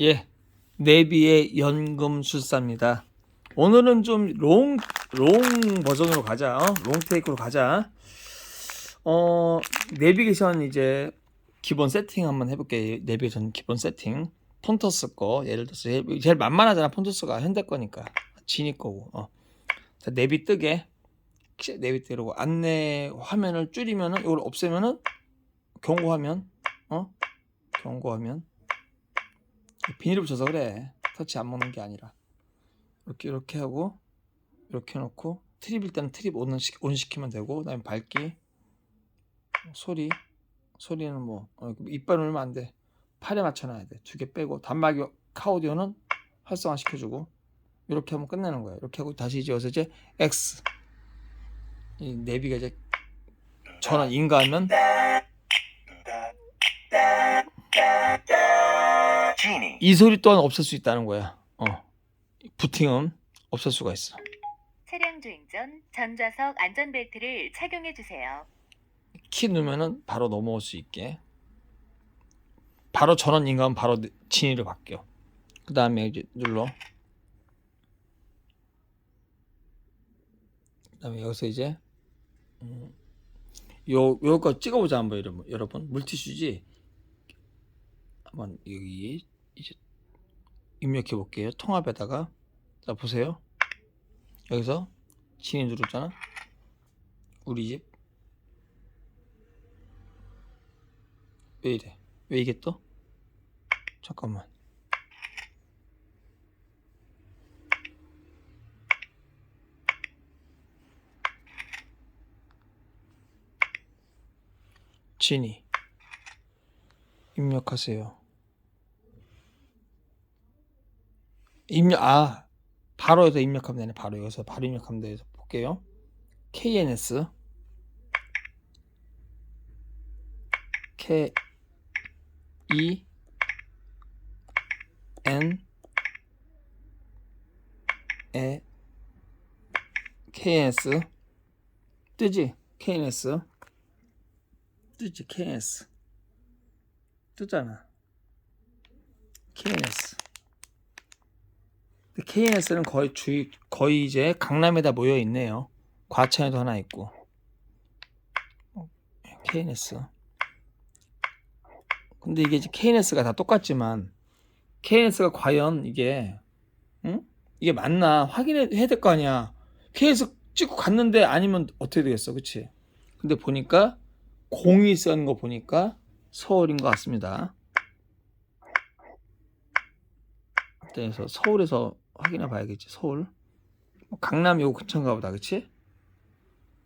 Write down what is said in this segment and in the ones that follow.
예, 내비의 연금술사입니다. 오늘은 좀 롱, 롱 버전으로 가자. 어? 롱 테이크로 가자. 어, 내비게이션 이제 기본 세팅 한번 해볼게요. 내비게이션 기본 세팅. 폰토스 거, 예를 들어서 제일, 제일 만만하잖아. 폰토스가 현대 거니까. 지니 거고. 어. 자, 내비 뜨게. 내비 뜨고 안내 화면을 줄이면은, 이걸 없애면은 경고화면. 어? 경고화면. 비닐을 붙여서 그래. 터치 안 먹는 게 아니라. 이렇게 이렇게 하고 이렇게 해놓고 트립일 때는 트립 온, 시, 온 시키면 되고 그다음에 밝기 소리 소리는 뭐 어, 이빨 울면 안 돼. 팔에 맞춰놔야 돼. 두 개 빼고 단말기 카오디오는 활성화 시켜주고 이렇게 하면 끝내는 거야. 이렇게 하고 다시 이제 여기서 이제 X 이 내비가 이제 전원 인가하면. 이 소리 또한 없앨 수 있다는 거야. 어. 부팅음 없앨 수가 있어. 차량 주행 전 전좌석 안전벨트를 착용해 주세요. 키 누르면은 바로 넘어올 수 있게. 바로 전원 인가하면 바로 진위를 바뀌어. 그 다음에 이제 눌러. 그 다음에 여기서 이제 음, 요 요거 찍어보자 한번 여러분. 여러분 물티슈지. 한번 여기 이제 입력해 볼게요. 통합에다가 자 보세요. 여기서 진위 누르잖아. 우리 집. 왜 이래? 왜 이게 떠? 잠깐만. 진이 입력하세요. 입력 아 바로 여기서 입력하면 되네. 바로 여기서 바로 입력하면 돼서 볼게요. KNS K E N 에 KNS 뜨지? KNS 뜨지? KNS 뜨잖아. KNS KNS는 거의 주위 거의 이제 강남에다 모여 있네요. 과천에도 하나 있고. 어, KNS. 근데 이게 이제 KNS가 다 똑같지만 KNS가 과연 이게 응? 이게 맞나 확인해야 될 거 아니야. KNS 찍고 갔는데 아니면 어떻게 되겠어, 그치? 근데 보니까 공이 쓰는 거 보니까 서울인 것 같습니다. 그래서 서울에서 확인해 봐야겠지, 서울. 뭐 강남 요 근처인가 보다, 그치?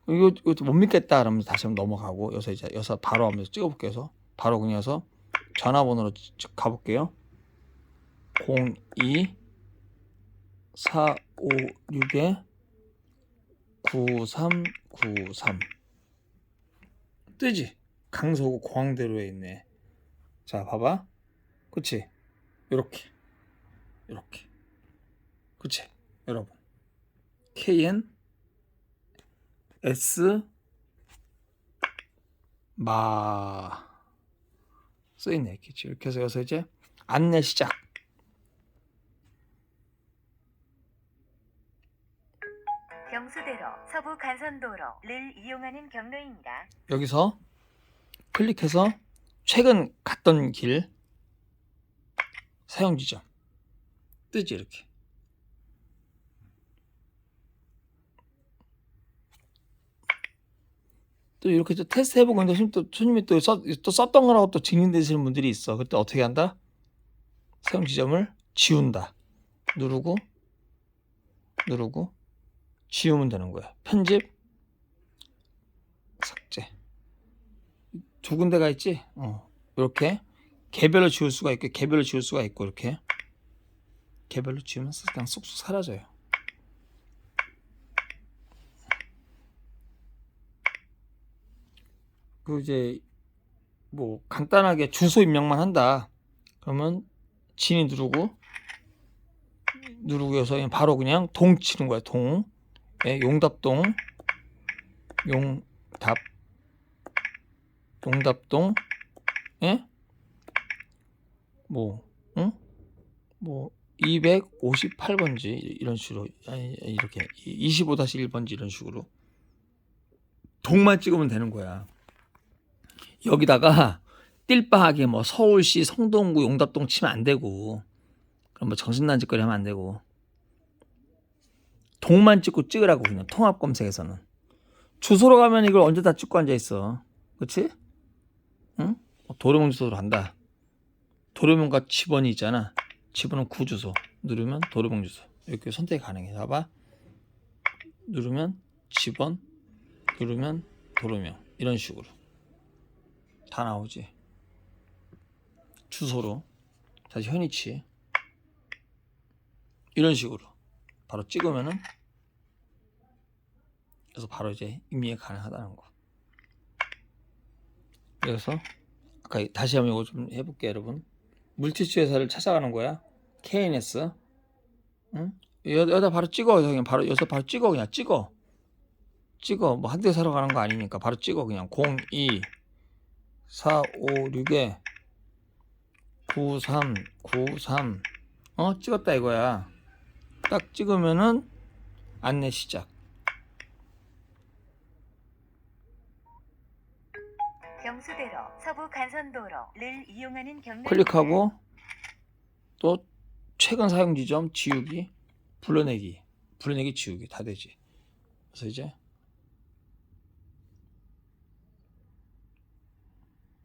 이거, 이거 못 믿겠다, 그러면 다시 한번 넘어가고, 여기서 이제, 여기서 바로 한번 찍어볼게요, 여기서. 바로 그냥 해서 전화번호로 쭉 가볼게요. 02 456에 9393 뜨지? 강서구 공항대로에 있네. 자, 봐봐. 그치? 요렇게. 요렇게. 그치? 여러분. KN S 마 써있네 있겠지. 이렇게 해서 여기서 이제 안내 시작. 경수대로 서부 간선도로를 이용하는 경로입니다. 여기서 클릭해서 최근 갔던 길 사용 지점 뜨지 이렇게. 또 이렇게 또 테스트 해보고 손님 또 손님이 또, 썼, 또 썼던 거라고 또 증명되시는 분들이 있어. 그때 어떻게 한다? 사용 지점을 지운다. 누르고 누르고 지우면 되는 거야. 편집 삭제 두 군데가 있지? 어 이렇게 개별로 지울 수가 있고 개별로 지울 수가 있고 이렇게 개별로 지우면 그냥 쏙쏙 사라져요. 그 이제 뭐 간단하게 주소 입력만 한다. 그러면 진이 누르고 누르고 해서 그냥 바로 그냥 동 치는 거야. 동. 예, 용답동 용답 용답동 예? 뭐 응? 뭐 258번지 이런 식으로 아니 이렇게 25-1번지 이런 식으로 동만 찍으면 되는 거야. 여기다가 띨빠하게 뭐 서울시 성동구 용답동 치면 안 되고 그럼 뭐 정신난 짓거리 하면 안 되고 동만 찍고 찍으라고 그냥 통합 검색에서는. 주소로 가면 이걸 언제 다 찍고 앉아 있어. 그치? 응? 어, 도로명 주소로 간다. 도로명과 집원이 있잖아. 집원은 구주소. 누르면 도로명 주소. 이렇게 선택이 가능해. 봐봐. 누르면 집원 누르면 도로명. 이런 식으로 다 나오지 주소로 다시 현위치 이런 식으로 바로 찍으면은 그래서 바로 이제 입력이 가능하다는 거. 그래서 아까 다시 한번 이거 좀 해볼게요, 여러분. 물티슈 회사를 찾아가는 거야. KNS. 응? 여, 여기다 바로 찍어. 그냥 바로 여기서 바로 찍어. 그냥 찍어. 찍어. 뭐 한 대 사러 가는 거 아니니까 바로 찍어. 그냥 02 456에 9393 어? 찍었다 이거야. 딱 찍으면은 안내 시작. 경수대로 서부 간선도로를 이용하는 경로 클릭하고 또 최근 사용 지점 지우기 불러내기 불러내기 지우기 다 되지 그래서 이제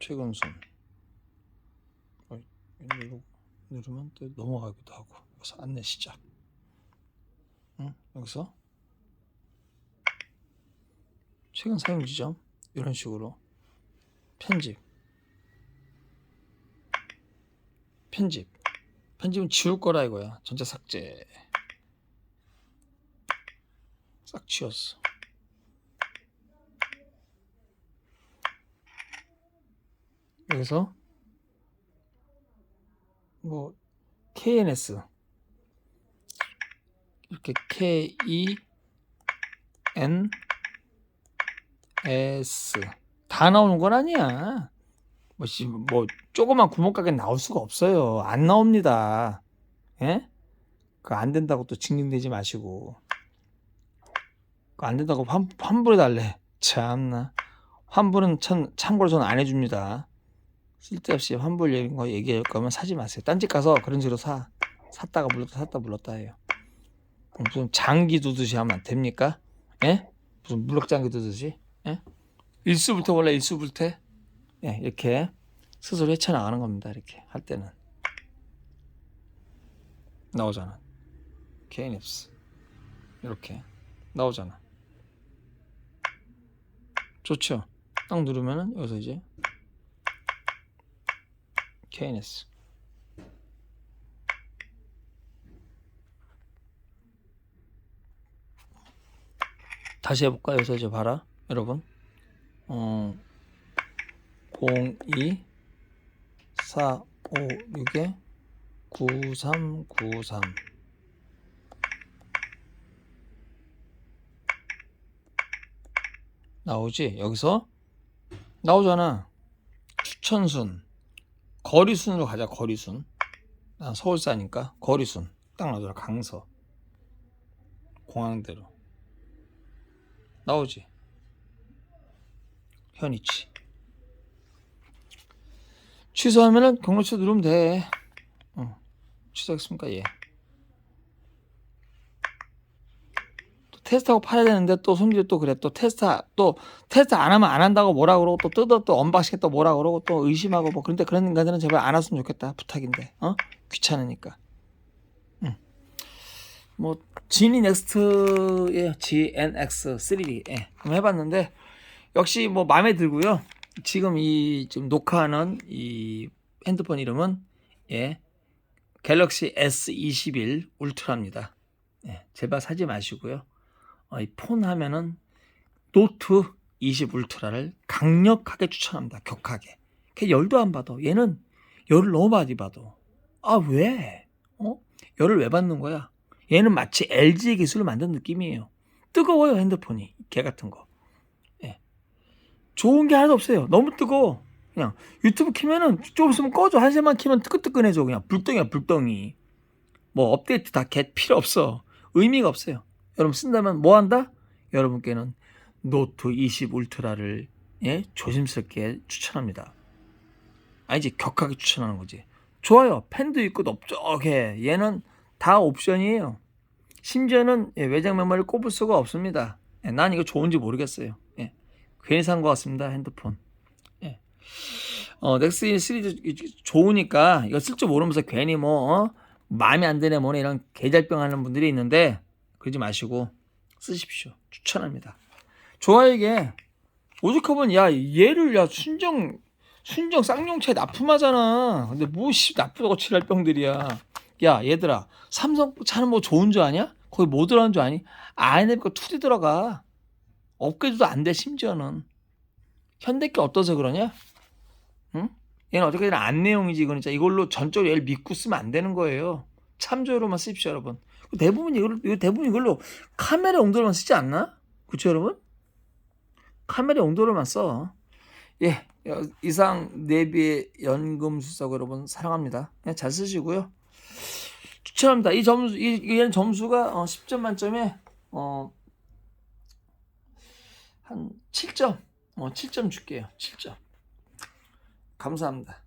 최근 순 어, 누르, 누르면 또 넘어가기도 하고. 그래서 안내 시작. 응? 여기서? 최근 사용 지점? 이런 식으로. 편집. 편집. 편집은 지울 거라 이거야. 전체 삭제. 싹 지웠어 여기서 뭐 KNS 이렇게 K E N S 다 나오는 건 아니야. 뭐, 씨, 뭐, 조그만 구멍가게 나올 수가 없어요. 안 나옵니다. 예? 그안 된다고 또 징징대지 마시고. 그거 안 된다고 환, 환불해 달래. 참나. 환불은 참, 참고로 저는 안 해줍니다. 쓸데없이 환불 이런 거 얘기할 거면 사지 마세요. 딴 집 가서 그런 식으로 사. 샀다가 물렀다 샀다 물렀다 해요. 무슨 장기 두듯이 하면 안 됩니까? 예? 무슨 물럭장기 두듯이? 예? 일수불태 원래 일수불태 예, 이렇게 스스로 헤쳐나가는 겁니다 이렇게 할 때는 나오잖아 KNFs 이렇게 나오잖아 좋죠 딱 누르면은 여기서 이제 KNS 다시 해볼까 여기서 이제 봐라 여러분 어, 02 456에 9393 나오지? 여기서 나오잖아. 추천순. 거리순으로 가자, 거리순. 난 서울 사니까 거리순. 딱 나오잖아, 강서. 공항대로. 나오지? 현이치. 취소하면은 경로처 누르면 돼. 어, 취소했습니까? 예. 테스트하고 팔아야 되는데 또 손님들 또 그래. 또 테스트 또 테스트 안 하면 안 한다고 뭐라 그러고 또 뜯어 또 언박싱 또 뭐라 그러고 또 의심하고 뭐 그런데 그런 인간들은 제발 안 왔으면 좋겠다. 부탁인데. 어? 귀찮으니까. 응. 뭐 지니 넥스트의 GNX 3D 예. 한번 해봤는데 역시 뭐 마음에 들고요. 지금 이 지금 녹화하는 이 핸드폰 이름은 예 갤럭시 S21 울트라입니다. 예, 제발 사지 마시고요. 어, 이폰 하면은 노트 20 울트라를 강력하게 추천합니다. 격하게. 걔 열도 안 받아. 얘는 열을 너무 많이 받아. 아 왜? 어? 열을 왜 받는 거야? 얘는 마치 LG의 기술을 만든 느낌이에요. 뜨거워요 핸드폰이. 개 같은 거. 좋은 게 하나도 없어요. 너무 뜨거워. 그냥 유튜브 키면은 좀 있으면 꺼져. 한 세만 키면 뜨끈뜨끈해져. 그냥 불덩이야 불덩이. 뭐 업데이트 다 get 필요 없어. 의미가 없어요. 여러분 쓴다면 뭐 한다? 여러분께는 노트 20 울트라를 예? 조심스럽게 추천합니다. 아니지 격하게 추천하는 거지. 좋아요. 펜도 있고 넓적해. 얘는 다 옵션이에요. 심지어는 예, 외장 메모리를 꼽을 수가 없습니다. 예, 난 이거 좋은지 모르겠어요. 예. 괜히 산 것 같습니다. 핸드폰. 예. 어, 넥스 1 시리즈 좋으니까 이거 쓸 줄 모르면서 괜히 뭐 어? 마음에 안 드네 뭐네 이런 계절병 하는 분들이 있는데 그러지 마시고 쓰십시오. 추천합니다. 이게 오죽하면 야 얘를 야 순정 순정 쌍용차에 납품하잖아. 근데 뭐씨 나쁘다고 칠할 병들이야. 야 얘들아 삼성 차는 뭐 좋은 줄 아냐? 거기 뭐 들어간 줄 아니? 아이네비가 투디 들어가. 업그레이드도 안 돼 심지어는. 현대께 어떠서 그러냐? 응? 얘는 어떻게든 안 내용이지 이거는 진짜 이걸로 전적으로 얘를 믿고 쓰면 안 되는 거예요. 참조로만 쓰십시오 여러분. 대부분 이걸 대부분 이걸로 카메라 용도로만 쓰지 않나? 그렇죠 여러분? 카메라 용도로만 써. 예, 어, 이상 내비의 연금 수석 여러분 사랑합니다. 예, 잘 쓰시고요. 추천합니다. 이 점수 이 얘는 점수가 어, 10점 만점에 어, 한 7점. 어, 7점 줄게요. 7점. 감사합니다.